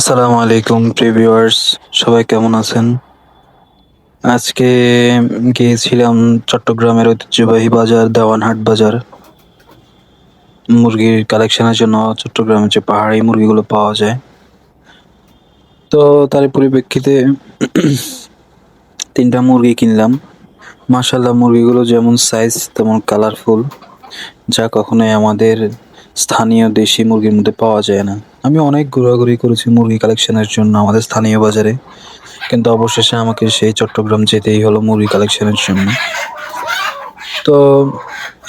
আসসালামু আলাইকুম প্রিভিউয়ার্স সবাই কেমন আছেন? আজকে গিয়েছিলাম চট্টগ্রামের ঐতিহ্যবাহী বাজার, দেওয়ানহাট বাজার। মুরগির কালেকশনের জন্য চট্টগ্রামে যে পাহাড়ি মুরগিগুলো পাওয়া যায়। তো তার পরিপ্রেক্ষিতে তিনটা মুরগি কিনলাম। মাশাল্লাহ মুরগিগুলো যেমন সাইজ তেমন কালারফুল যা কখনোই আমাদের স্থানীয় দেশি মুরগির মধ্যে পাওয়া যায় না। আমি অনেক ঘোরাঘুরি করেছি মুরগি কালেকশনের জন্য আমাদের স্থানীয় বাজারে। কিন্তু অবশেষে আমাকে সেই চট্টগ্রাম যেতেই হলো মুরগি কালেকশনের জন্য। তো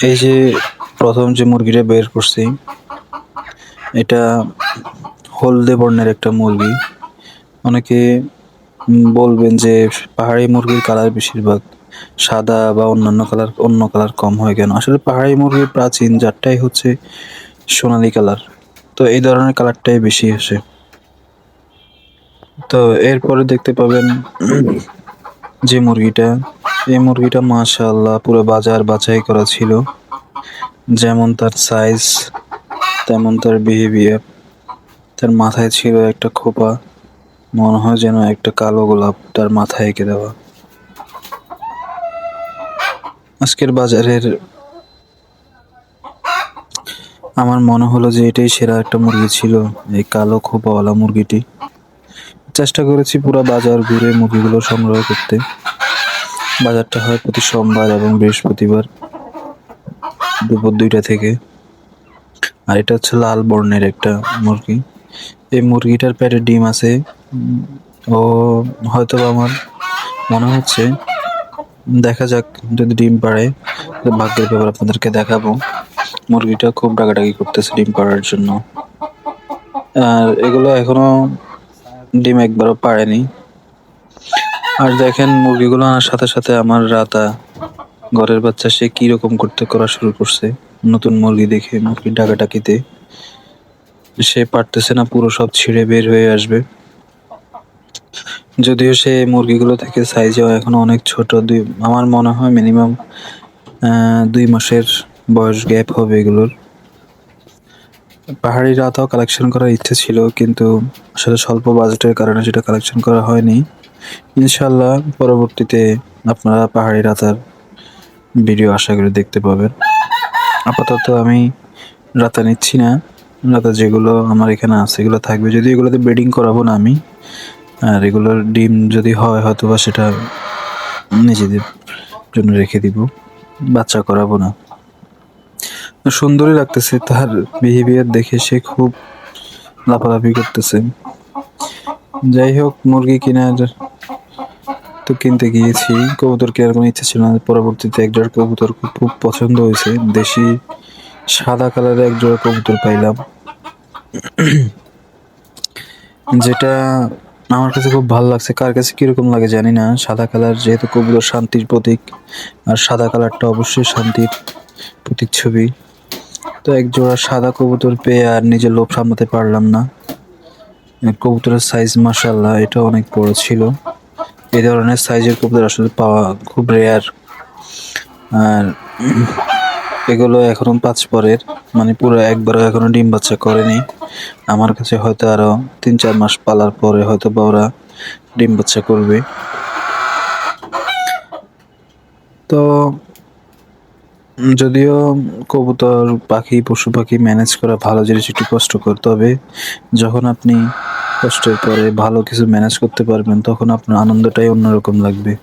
এই যে প্রথম যে মুরগিটা বের করছি, এটা হলদে বর্ণের একটা মুরগি। অনেকে বলবেন যে পাহাড়ি মুরগির কালার বেশিরভাগ সাদা বা অন্যান্য কালার, অন্য কালার কম হয় কেন? আসলে পাহাড়ি মুরগির প্রাচীন জাতটাই হচ্ছে সোনালী কালার। তো এই ধরনের কালারটাই বেশি আসে। তো এরপরে দেখতে পাবেন যে মুরগিটা। এই মুরগিটা মাশাআল্লাহ পুরো বাজার বাছাই করা ছিল। যেমন তার সাইজ তেমন তার বিহেভিয়ার তার মাথায় ছিল একটা খোপা। মনে হয় যেন একটা কালো গোলাপ তার মাথায় এঁকে দেওয়া। আজকের বাজারের আমার মনে হলো যে এটাই সেরা একটা মুরগি ছিল, এই কালো খোপাওয়ালা মুরগিটি। চেষ্টা করেছি পুরো বাজার ঘুরে মুরগিগুলো সংগ্রহ করতে। বাজারটা হয় প্রতি সোমবার এবং বৃহস্পতিবার দুপুর দুইটা থেকে। আর এটা হচ্ছে লাল বর্ণের একটা মুরগি। এই মুরগিটার পেটে ডিম আছে। ও হয়তো আমার মনে হচ্ছে। দেখা যাক, যদি ডিম পাড়ে ভাগ্যের ব্যাপার আপনাদেরকে দেখাবো। মুরগিটা খুব ডাকাডাকি করতেছে ডিম পাড়ার জন্য। আর এগুলো এখনও ডিম একবারও পাড়েনি। আর দেখেন মুরগিগুলো আনার সাথে সাথে আমার রাতা, ঘরের বাচ্চা, সে কীরকম করতে করা শুরু করছে। নতুন মুরগি দেখে, মুরগি ডাকাডাকিতে। সে পারতেছে না, পুরো সব ছিঁড়ে বের হয়ে আসবে। যদিও সে মুরগিগুলো থেকে সাইজেও এখনও অনেক ছোট, দুই আমার মনে হয় মিনিমাম দুই মাসের বয়স গ্যাপ হবে এগুলোর। পাহাড়ি রাতাও কালেকশন করার ইচ্ছে ছিল, কিন্তু আসলে স্বল্প বাজেটের কারণে সেটা কালেকশন করা হয়নি। ইনশাল্লাহ পরবর্তীতে আপনারা পাহাড়ি রাতার ভিডিও আশা করে দেখতে পাবেন। আপাতত আমি রাতা নিচ্ছি না। রাতা যেগুলো আমার এখানে আছে, এগুলো থাকবে। যদি এগুলোতে ব্রিডিং করাবো না আমি, আর এগুলোর ডিম যদি হয় হয়তো বা সেটা নিজেদের জন্য রেখে দিব। বাচ্চা করাবো না। সুন্দরই লাগতেছে। তার বিহেভিয়ার দেখে সে খুব লাফালাফি করতেছে। যাই হোক, মুরগি কেনার তো কিনতে গিয়েছি। কবুতর কেনার কোনো ইচ্ছা ছিল না। পরবর্তীতে এক জোড়া কবুতর খুব পছন্দ হয়েছে। দেশি সাদা কালারের এক জোড়া কবুতর পাইলাম। যেটা আমার কাছে খুব ভালো লাগছে। কার কাছে কীরকম লাগে জানি না। সাদা কালার যেহেতু কবুতর শান্তির প্রতীক, আর সাদা কালারটা অবশ্যই শান্তির প্রতীক ছবি। তো এক জোড়া সাদা কবুতর পেয়ে আর নিজের লোভ সামলাতে পারলাম না। কবুতরের সাইজ মাসাল্লাহ এটা অনেক বড় ছিল। এ ধরনের সাইজের কবুতর আসলে পাওয়া খুব রেয়ার আর এগুলো এখনও পাঁচ পরের মানে পুরো একবারও এখনও ডিম বাচ্চা করেনি। আমার কাছে হয়তো আরও তিন চার মাস পালার পরে হয়তো বা ওরা ডিম বাচ্চা করবে। তো যদিও কবুতর, পাখি, পশু পাখি ম্যানেজ করা ভালো জিনিস একটু কষ্টকর তবে যখন আপনি কষ্টের পরে ভালো কিছু ম্যানেজ করতে পারবেন, তখন আপনার আনন্দটাই অন্যরকম লাগবে।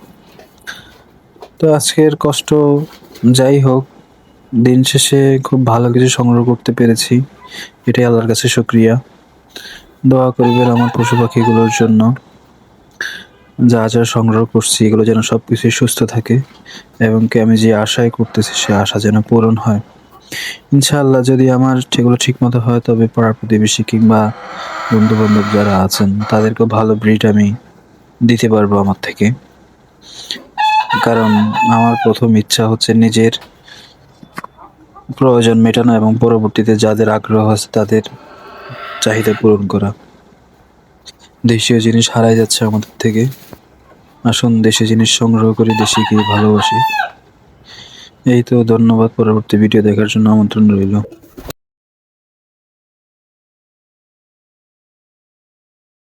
তো আজকের কষ্ট যাই হোক, দিন শেষে খুব ভালো কিছু সংগ্রহ করতে পেরেছি। এটাই আল্লাহর কাছে শুক্রিয়া। দোয়া করবেন আমার পশু পাখিগুলোর জন্য। যা যা সংগ্রহ করছি, এগুলো যেন সব কিছুই সুস্থ থাকে এবং কি আমি যে আশায় করতেছি, সে আশা যেন পূরণ হয়। ইনশাআল্লাহ যদি আমার সেগুলো ঠিক মতো হয়, তবে পাড়া প্রতিবেশী কিংবা বন্ধু বান্ধব যারা আছেন, তাদেরকেও ভালো ব্রিড আমি দিতে পারব আমার থেকে। কারণ আমার প্রথম ইচ্ছা হচ্ছে নিজের প্রয়োজন মেটানো এবং পরবর্তীতে যাদের আগ্রহ আছে, তাদের চাহিদা পূরণ করা। দেশীয় জিনিস হারাই যাচ্ছে আমাদের থেকে। আসুন দেশি জিনিস সংগ্রহ করি দেশিকে ভালোবাসি। এই তো ধন্যবাদ, পরবর্তী ভিডিও দেখার জন্য আমন্ত্রণ রইল।